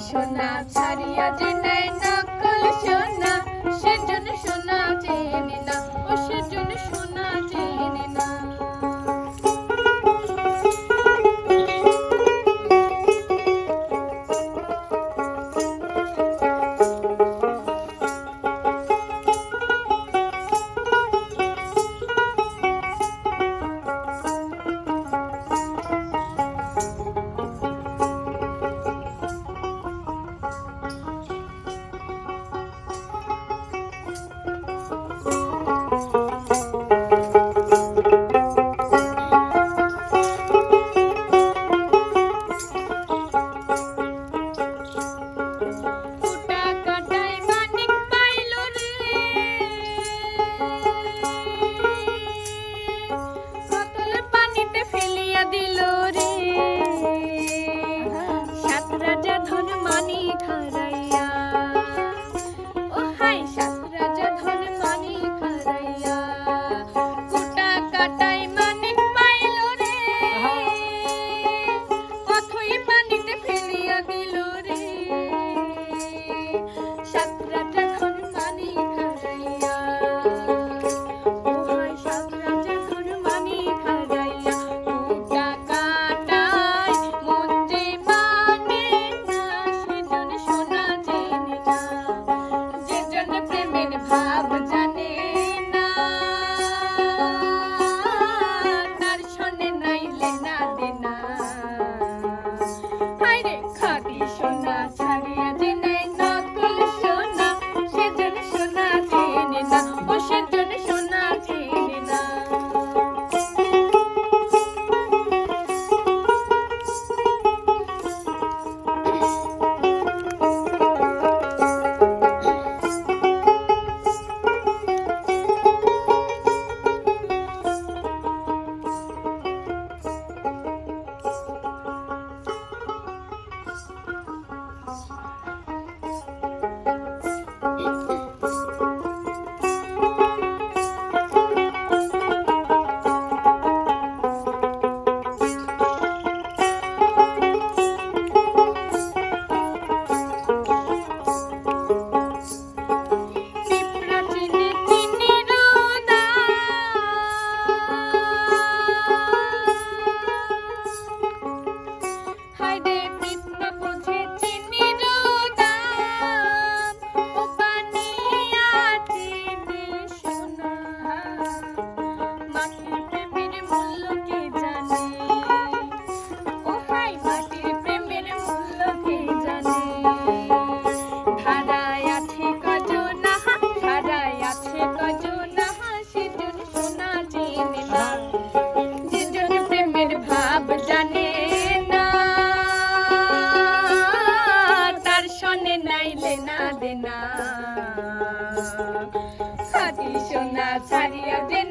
সোনা ছাড়িয়া যে নাই নকল সোনা সেজন সোনা চেনে না না। ছাড়ি সোনা ছাড়িয়া দেন